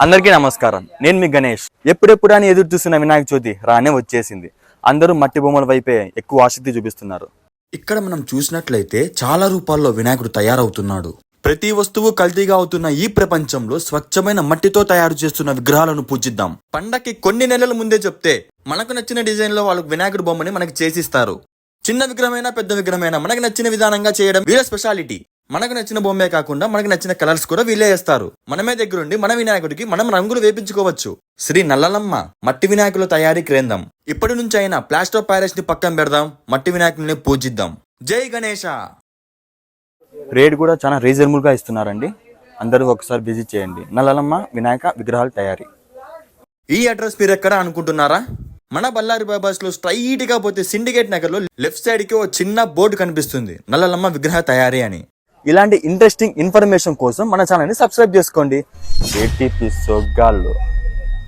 అందరికీ నమస్కారం. నేను మీ గణేష్. ఎప్పుడెప్పుడు అని ఎదురు చూస్తున్న వినాయక చవితి రానే వచ్చేసింది. అందరూ మట్టి బొమ్మల వైపే ఎక్కువ ఆసక్తి చూపిస్తున్నారు. ఇక్కడ మనం చూసినట్లయితే చాలా రూపాల్లో వినాయకుడు తయారవుతున్నాడు. ప్రతి వస్తువు కల్తీగా అవుతున్న ఈ ప్రపంచంలో స్వచ్ఛమైన మట్టితో తయారు చేస్తున్న విగ్రహాలను పూజిద్దాం. పండక్కి కొన్ని నెలల ముందే చెప్తే మనకు నచ్చిన డిజైన్లో వాళ్ళకు వినాయకుడు బొమ్మని మనకి చేసిస్తారు. చిన్న విగ్రహమైనా పెద్ద విగ్రహమైనా మనకు నచ్చిన విధానంగా చేయడం వీళ్ళ స్పెషాలిటీ. మనకు నచ్చిన బొమ్మే కాకుండా మనకు నచ్చిన కలర్స్ కూడా వీళ్ళే వేస్తారు. మనమే దగ్గరుండి మన వినాయకుడికి మనం రంగులు వేపించుకోవచ్చు. శ్రీ నల్లలమ్మ మట్టి వినాయకుల తయారీ కేంద్రం. ఇప్పటి నుంచి అయినా ప్లాస్టర్ పైరస్ని పక్కన పెడదాం మట్టి వినాయకుల్ని పూజిద్దాం. జై గణేష! రేట్ కూడా చాలా రీజనబుల్గా ఇస్తున్నారండి. అందరూ ఒకసారి విజిట్ చేయండి. నల్లలమ్మ వినాయక విగ్రహాల తయారీ. ఈ అడ్రస్ మీరు ఎక్కడ అనుకుంటున్నారా? మన బళ్ళారి బాబాస్లో స్ట్రైట్గా పోతే సిండికేట్ నగర్లో లెఫ్ట్ సైడ్కి ఓ చిన్న బోర్డు కనిపిస్తుంది. నల్లలమ్మ విగ్రహ తయారీ అని. ఇలాంటి ఇంట్రెస్టింగ్ ఇన్ఫర్మేషన్ కోసం మన ఛానల్ని సబ్స్క్రైబ్ చేసుకోండి. ఏటీపీ సొగ్గాల్లో